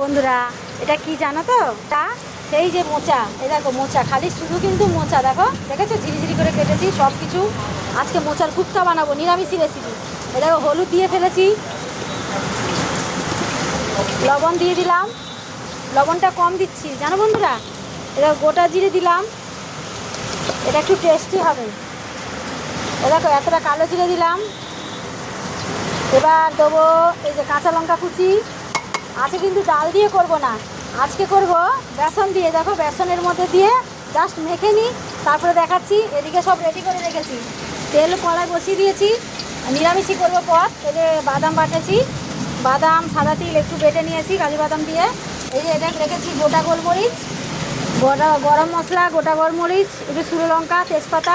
বন্ধুরা, এটা কি জানো তো? তা, সেই যে মোচা। এই দেখো, মোচা। খালি শুধু কিন্তু মোচা, দেখো? দেখেছ? ঝিরিঝিরি করে কেটেছি সব কিছু আজকে মোচার ফুটকা বানাবো নিরামিষি রেসিপি এই দেখো, হলুদ দিয়ে ফেলেছি। লবণ দিয়ে দিলাম। লবণটা কম দিচ্ছি। জানো বন্ধুরা? এটা গোটা জিরে দিলাম। এটা একটু টেস্টি হবে। এ দেখো, এতটা কালো জিরে দিলাম। এবার দেবো এই যে কাঁচা লঙ্কা কুচি। আজকে কিন্তু ডাল দিয়ে করব না। আজকে করব বেসন দিয়ে। দেখো, বেসনের মধ্যে দিয়ে জাস্ট মেখে নিই। তারপরে দেখাচ্ছি, এদিকে সব রেডি করে রেখেছি। তেল, কড়াই বসিয়ে দিয়েছি। নিরামিষই করব পর। এই বাদাম বাটেছি। বাদাম, সাদা তিল একটু বেটে নিয়েছি কাজু বাদাম দিয়ে। এই যে এটা রেখেছি গোটা গোলমরিচ, গোটা গরম মশলা, গোটা গোলমরিচ, একটু শুকনো লঙ্কা, তেজপাতা।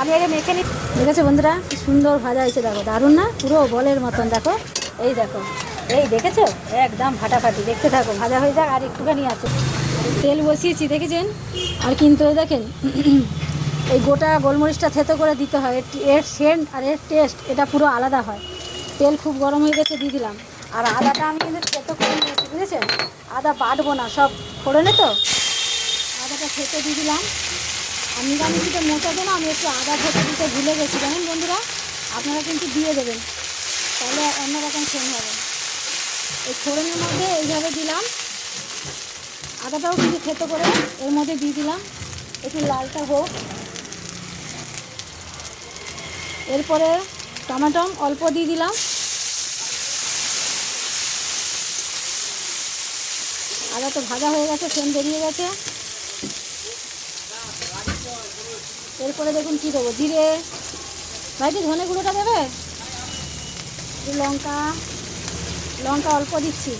আমি আগে মেখে নিই ঠিক আছে বন্ধুরা সুন্দর ভাজা হয়েছে, দেখো। দারুণ না? পুরো বলের মতন, দেখো। এই দেখো। এই দেখেছ? একদম ফাটাফাটি। দেখতে থাকো, ভাজা হয়ে যাক, আর একটুখানি আছে। তেল বসিয়েছি, দেখেছেন? আর কিন্তু দেখেন, এই গোটা গোলমরিচটা থেতো করে দিতে হয়। এর- সেন্ট আর এর টেস্ট, এটা পুরো আলাদা হয়। তেল খুব গরম হয়ে গেছে, দিয়ে দিলাম। আর আদাটা আমি কিন্তু থেতো করে নিয়েছি, বুঝেছেন? আদা বাটবো না, সব ফোড়নে তো। আদাটা থেতো দিয়ে দিলাম। আর নিরামিষিতে মোটা দেন আমি একটু আদা থেতো দিতে ভুলে গেছি। জানেন বন্ধুরা, আপনারা কিন্তু দিয়ে দেবেন। তাহলে অন্যরকম সেন হবে। এই ফোড়নের মধ্যে এইভাবে দিলাম। আদাটাও কিন্তু থেতো করে এর মধ্যে দিয়ে দিলাম। একটু লালটা হোক। এরপরে টমাটম অল্প দিয়ে দিলাম। আদা তো ভাজা হয়ে গেছে সেন বেরিয়ে গেছে। এরপরে দেখুন কী দেবো, জিরে। ভাইটি ধনে গুঁড়োটা দেবে? লঙ্কা। লঙ্কা অল্প দিচ্ছি।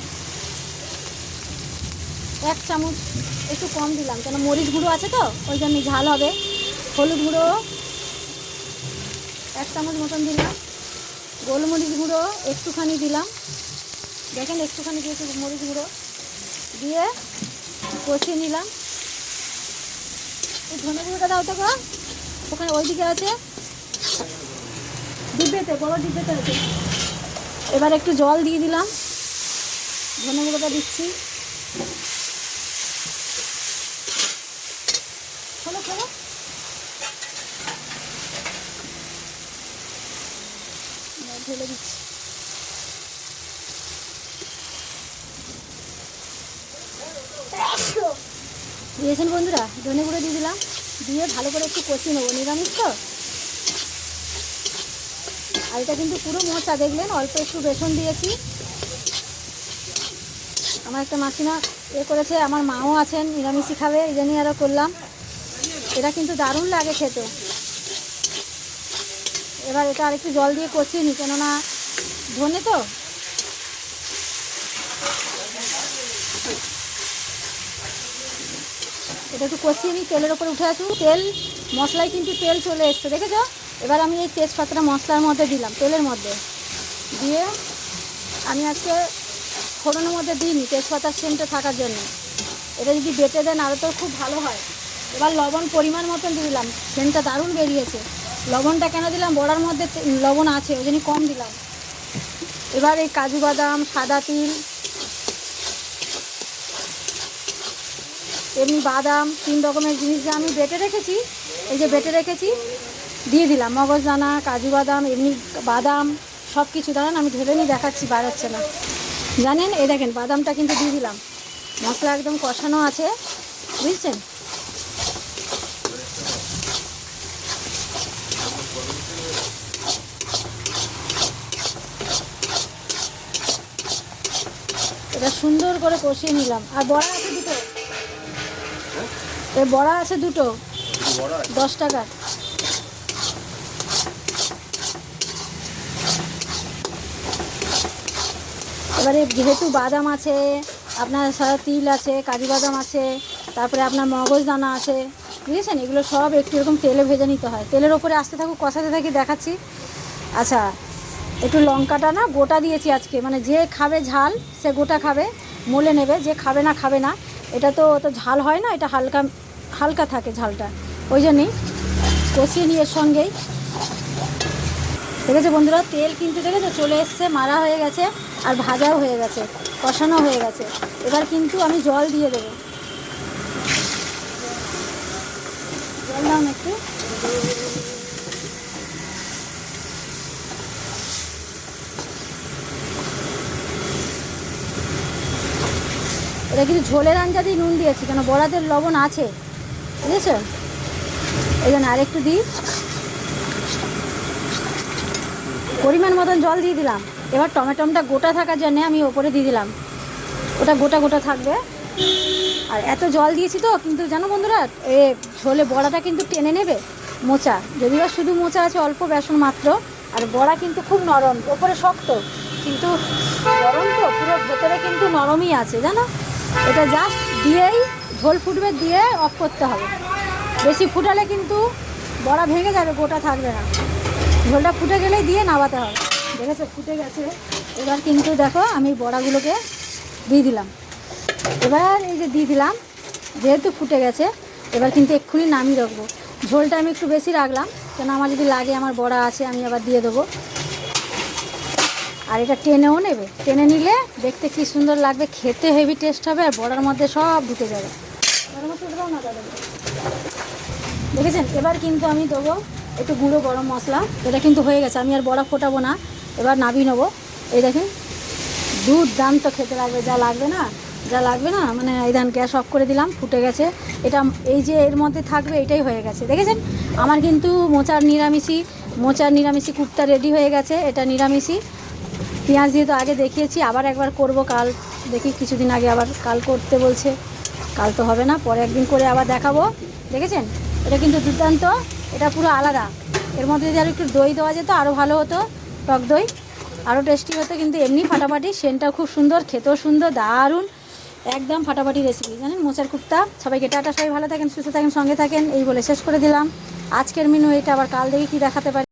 এক চামচ একটু কম দিলাম, কেন মরিচ গুঁড়ো আছে তো, ওই জন্য ঝাল হবে। হলুদ গুঁড়ো এক চামচ মতন দিলাম। গোলমরিচ গুঁড়ো একটুখানি দিলাম। দেখেন একটুখানি দিয়েছি মরিচ গুঁড়ো। দিয়ে কষিয়ে নিলাম। এই ধনে গুঁড়োটা দাও তো ওখানে ওইদিকে আছে। ডিব্বেতে, বড় ডিব্বেতে আছে। এবার একটু জল দিয়ে দিলাম। ধনে গুঁড়োটা দিচ্ছি। দিচ্ছি। দিয়েছেন বন্ধুরা, ধনে গুঁড়ো দিয়ে দিলাম। দিয়ে ভালো করে একটু কষিয়ে নেব, নিরামিষ তো? আর এটা কিন্তু পুরো মোচা, দেখলেন? অল্প একটু বেসন দিয়েছি। আমার একটা মাসিমা এ করেছে, আমার মাও আছেন, নিরামিষই খাবে, এই জন্যই আরও করলাম। এটা কিন্তু দারুণ লাগে খেতে। এবার এটা আর একটু জল দিয়ে কষিয়ে নিই কেননা ধনে তো। এটা একটু কষিয়ে নিই তেলের ওপরে উঠে আসুন তেল, মশলায় কিন্তু তেল চলে এসছে, দেখেছ? এবার আমি এই তেজপাতাটা মশলার মধ্যে দিলাম, তেলের মধ্যে। দিয়ে আমি আজকে ফোড়নের মধ্যে দিইনি, তেজপাতার সেন্টে থাকার জন্য। এটা যদি বেটে দেন আরও তো খুব ভালো হয়। এবার লবণ পরিমাণ মতন দিলাম সেন্টটা দারুণ বেরিয়েছে। লবণটা কেন দিলাম? বড়ার মধ্যে লবণ আছে, ওই জন্য কম দিলাম। এবার এই কাজু বাদাম, সাদা তিল, এমনি বাদাম, তিন রকমের জিনিস যে আমি বেটে রেখেছি, এই যে বেটে রেখেছি দিয়ে দিলাম। মগজদানা কাজু বাদাম এমনি বাদাম সব কিছু দাঁড়ান আমি ঢেলে নিয়ে দেখাচ্ছি বাড়াচ্ছে না। জানেন এই দেখেন বাদামটা কিন্তু দিয়ে দিলাম। মশলা একদম কষানো আছে বুঝছেন? এটা সুন্দর করে কষিয়ে নিলাম। আর বড়া আছে দুটো? এ বড়া আছে দুটো। দশ টাকা এবারে যেহেতু বাদাম আছে, আপনার সাদা তিল আছে, কাজু বাদাম আছে, তারপরে আপনার মগজ দানা আছে, বুঝেছেন? এগুলো সব একটু এরকম তেলে ভেজে নিতে হয়। তেলের ওপরে আসতে থাকুক, কষাতে থাকি, দেখাচ্ছি। আচ্ছা একটু লঙ্কাটা না, গোটা দিয়েছি আজকে। মানে যে খাবে ঝাল, সে গোটা খাবে, মলে নেবে, যে খাবে না খাবে না। এটা তো অত ঝাল হয় না, এটা হালকা হালকা থাকে ঝালটা। ওই জন্যই কষিয়ে নিয়ে সঙ্গেই। দেখেছ বন্ধুরা? তেল কিন্তু দেখেছ? চলে এসছে, মারা হয়ে গেছে, আর ভাজাও হয়ে গেছে, কষানো হয়ে গেছে। এবার কিন্তু আমি জল দিয়ে দেবো। জল না একটু। এটা কিন্তু ঝোলের আঞ্জাতেই নুন দিয়েছি, কেন বড়াদের লবণ আছে, বুঝেছ? এই জন্য আরেকটু দিই। পরিমাণ মতন জল দিয়ে দিলাম। এবার টমেটোমটা গোটা থাকার জন্য আমি ওপরে দিয়ে দিলাম। ওটা গোটা গোটা থাকবে। আর এত জল দিয়েছি তো, কিন্তু জানো বন্ধুরা, এ ঝোলে বড়াটা কিন্তু টেনে নেবে, মোচা। যদিও শুধু মোচা আছে, অল্প বেসন মাত্র, আর বড়া কিন্তু খুব নরম, ওপরে শক্ত, কিন্তু গরম তো, পুরো ভেতরে কিন্তু নরমই আছে, জানো? এটা জাস্ট দিয়েই ঝোল ফুটবে, দিয়ে অফ করতে হবে। বেশি ফুটালে কিন্তু বড়া ভেঙে যাবে, গোটা থাকবে না। ঝোলটা ফুটে গেলেই দিয়ে নামাতে হবে। দেখেছ? ফুটে গেছে। এবার কিন্তু দেখো, আমি বড়াগুলোকে দিয়ে দিলাম। এবার এই যে দিয়ে দিলাম, যেহেতু ফুটে গেছে, এবার কিন্তু এক্ষুনি নামিয়ে রাখব। ঝোলটা আমি একটু বেশি রাখলাম, কেন আমার যদি লাগে, আমার বড়া আছে, আমি আবার দিয়ে দেবো। আর এটা টেনেও নেবে। টেনে নিলে দেখতে কি সুন্দর লাগবে, খেতে হেভি টেস্ট হবে, আর বড়ার মধ্যে সব ঢুকে যাবে। দেখেছেন? এবার কিন্তু আমি দেবো একটু গুঁড়ো গরম মশলা, এটা কিন্তু হয়ে গেছে, আমি আর বড়া ফোটাবো না, এবার নাবিয়ে নেব। এই দেখেন, দুর্দান্ত খেতে লাগবে, যা লাগবে না, যা লাগবে না মানে এই ধান গ্যাস অফ করে দিলাম, ফুটে গেছে। এটা এই যে এর মধ্যে থাকবে, এটাই হয়ে গেছে, দেখেছেন? আমার কিন্তু মোচার নিরামিষি মোচার নিরামিষি কুর্তা রেডি হয়ে গেছে, এটা নিরামিষি পেঁয়াজ দিয়ে তো আগে দেখিয়েছি, আবার একবার করব কাল, দেখি কিছুদিন আগে আবার কাল করতে বলছে, কাল তো হবে না, পরে একদিন করে আবার দেখাবো, দেখেছেন? এটা কিন্তু দুর্দান্ত। এটা পুরো আলাদা। এর মধ্যে যদি আরও একটু দই দেওয়া যেত আরও ভালো হতো, টক দই। আরও টেস্টি হতো, কিন্তু এমনি ফাটাফাটি। সেনটা খুব সুন্দর, খেতেও সুন্দর, দারুণ। একদম ফাটাফাটি রেসিপি জানেন? মোচার কুর্তা সবাইকে টাটা, সবাই ভালো থাকেন, সুস্থ থাকেন, সঙ্গে থাকেন। এই বলে শেষ করে দিলাম। আজকের মেনু এটা, আবার কাল দেখে কী দেখাতে পারি।